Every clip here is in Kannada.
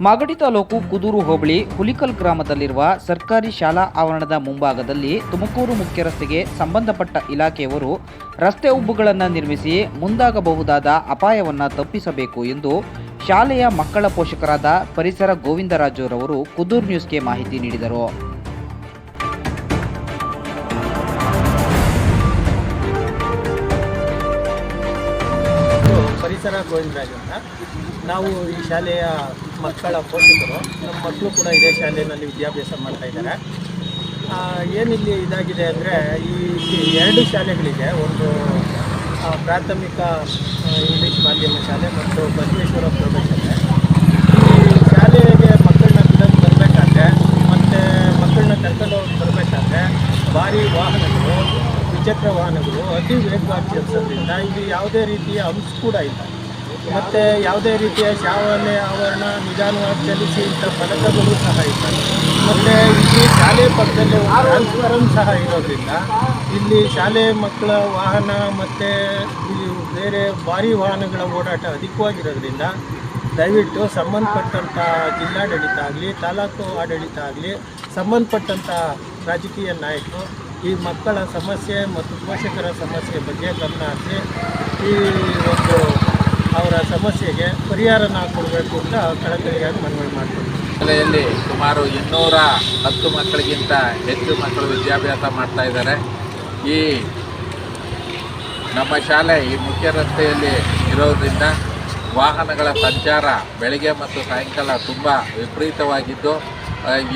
ಮಾಗಡಿ ತಾಲೂಕು ಕುದೂರು ಹೋಬಳಿ ಹುಲಿಕಲ್ ಗ್ರಾಮದಲ್ಲಿರುವ ಸರ್ಕಾರಿ ಶಾಲಾ ಆವರಣದ ಮುಂಭಾಗದಲ್ಲಿ ತುಮಕೂರು ಮುಖ್ಯ ರಸ್ತೆಗೆ ಸಂಬಂಧಪಟ್ಟ ಇಲಾಖೆಯವರು ರಸ್ತೆ ಉಬ್ಬುಗಳನ್ನು ನಿರ್ಮಿಸಿ ಮುಂದಾಗಬಹುದಾದ ಅಪಾಯವನ್ನು ತಪ್ಪಿಸಬೇಕು ಎಂದು ಶಾಲೆಯ ಮಕ್ಕಳ ಪೋಷಕರಾದ ಪರಿಸರ ಗೋವಿಂದರಾಜುರವರು ಕುದೂರು ನ್ಯೂಸ್ಗೆ ಮಾಹಿತಿ ನೀಡಿದರು. ಪರಿಸರ ಗೋವಿಂದರಾಜ್ ಅಂತ. ನಾವು ಈ ಶಾಲೆಯ ಮಕ್ಕಳ ಪೋಷಕರು. ನಮ್ಮ ಮಕ್ಕಳು ಕೂಡ ಇದೇ ಶಾಲೆಯಲ್ಲಿ ವಿದ್ಯಾಭ್ಯಾಸ ಮಾಡ್ತಾ ಇದ್ದಾರೆ. ಆ, ಏನಿಲ್ಲಿ ಇದಾಗಿದೆ ಅಂದರೆ ಈ ಎರಡು ಶಾಲೆಗಳಿದೆ. ಒಂದು ಪ್ರಾಥಮಿಕ ಇಂಗ್ಲೀಷ್ ಮಾಧ್ಯಮ ಶಾಲೆ ಮತ್ತು ಬಸವೇಶ್ವರ ಪ್ರೌಢಶಾಲೆ. ಈ ಶಾಲೆಗೆ ಮಕ್ಕಳನ್ನ ಬಿಡೋದು ಬರಬೇಕಾದ್ರೆ ಮತ್ತು ಮಕ್ಕಳನ್ನ ಕರ್ಕೊಂಡು ಬರಬೇಕಾದ್ರೆ ಭಾರಿ ವಾಹನಗಳು ದ್ವಿಚಕ್ರ ವಾಹನಗಳು ಅತಿ ವೇಗವಾಗಿ ಚಲಿಸೋದ್ರಿಂದ ಇಲ್ಲಿ ಯಾವುದೇ ರೀತಿಯ ಅಂಶ ಕೂಡ ಇಲ್ಲ. ಮತ್ತು ಯಾವುದೇ ರೀತಿಯ ಶಾವಣೆ ಆವರಣ, ನಿಧಾನವಾಗಿ ಚಲಿಸಿ ಇಂಥ ಫಲಕಗಳು ಸಹ ಇಲ್ಲ. ಮತ್ತು ಇಲ್ಲಿ ಶಾಲೆ ಪಕ್ಕದಲ್ಲಿ ಟ್ರಾನ್ಸ್ಫಾರಮ್ ಸಹ ಇರೋದ್ರಿಂದ ಇಲ್ಲಿ ಶಾಲೆ ಮಕ್ಕಳ ವಾಹನ ಮತ್ತು ಇಲ್ಲಿ ಬೇರೆ ಭಾರಿ ವಾಹನಗಳ ಓಡಾಟ ಅಧಿಕವಾಗಿರೋದ್ರಿಂದ ದಯವಿಟ್ಟು ಸಂಬಂಧಪಟ್ಟಂಥ ಜಿಲ್ಲಾಡಳಿತ ಆಗಲಿ, ತಾಲೂಕು ಆಡಳಿತ ಆಗಲಿ, ಸಂಬಂಧಪಟ್ಟಂಥ ರಾಜಕೀಯ ನಾಯಕರು ಈ ಮಕ್ಕಳ ಸಮಸ್ಯೆ ಮತ್ತು ಪೋಷಕರ ಸಮಸ್ಯೆ ಬಗ್ಗೆ ಗಮನ ಹರಿಸಿ, ಈ ಒಂದು ಅವರ ಸಮಸ್ಯೆಗೆ ಪರಿಹಾರನ ಕೊಡಬೇಕು ಅಂತ ಕಳಕಳಿಯಾಗಿ ಮನವಿ ಮಾಡ್ತೀವಿ. ಶಾಲೆಯಲ್ಲಿ ಸುಮಾರು ಇನ್ನೂರ ಹತ್ತು ಮಕ್ಕಳಿಗಿಂತ ಹೆಚ್ಚು ಮಕ್ಕಳು ವಿದ್ಯಾಭ್ಯಾಸ ಮಾಡ್ತಾ ಇದ್ದಾರೆ. ಈ ನಮ್ಮ ಶಾಲೆ ಈ ಮುಖ್ಯ ರಸ್ತೆಯಲ್ಲಿ ಇರೋದ್ರಿಂದ ವಾಹನಗಳ ಸಂಚಾರ ಬೆಳಗ್ಗೆ ಮತ್ತು ಸಾಯಂಕಾಲ ತುಂಬ ವಿಪರೀತವಾಗಿದ್ದು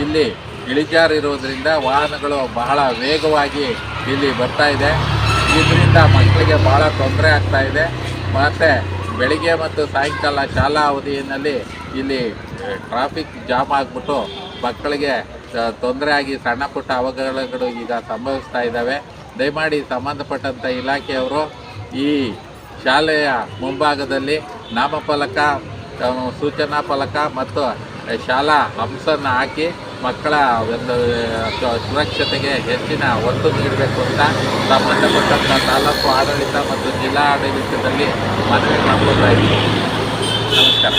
ಇಲ್ಲಿ ಇಳಿಜಾರು ಇರೋದ್ರಿಂದ ವಾಹನಗಳು ಬಹಳ ವೇಗವಾಗಿ ಇಲ್ಲಿ ಬರ್ತಾ ಇದೆ. ಇದರಿಂದ ಮಕ್ಕಳಿಗೆ ಬಹಳ ತೊಂದರೆ ಆಗ್ತಾ ಇದೆ. ಮತ್ತು ಬೆಳಿಗ್ಗೆ ಮತ್ತು ಸಾಯಂಕಾಲ ಶಾಲಾ ಅವಧಿಯಲ್ಲಿ ಇಲ್ಲಿ ಟ್ರಾಫಿಕ್ ಜಾಮ್ ಆಗಿಬಿಟ್ಟು ಮಕ್ಕಳಿಗೆ ತೊಂದರೆ ಆಗಿ ಸಣ್ಣ ಪುಟ್ಟ ಅವಘಡಗಳು ಈಗ ಸಂಭವಿಸ್ತಾ ಇದ್ದಾವೆ. ದಯಮಾಡಿ ಸಂಬಂಧಪಟ್ಟಂಥ ಇಲಾಖೆಯವರು ಈ ಶಾಲೆಯ ಮುಂಭಾಗದಲ್ಲಿ ನಾಮಫಲಕ ಸೂಚನಾ ಫಲಕ ಮತ್ತು ಶಾಲಾ ಹಂಸನ್ನು ಹಾಕಿ ಮಕ್ಕಳ ಒಂದು ಸುರಕ್ಷತೆಗೆ ಹೆಚ್ಚಿನ ಒತ್ತು ನೀಡಬೇಕು ಅಂತ ಸಂಬಂಧಪಟ್ಟಂಥ ತಾಲೂಕು ಆಡಳಿತ ಮತ್ತು ಜಿಲ್ಲಾ ಆಡಳಿತದಲ್ಲಿ ಮನವಿ ಮಾಡಿಕೊಳ್ತಾ ಇದ್ದೀನಿ ನಮಸ್ಕಾರ.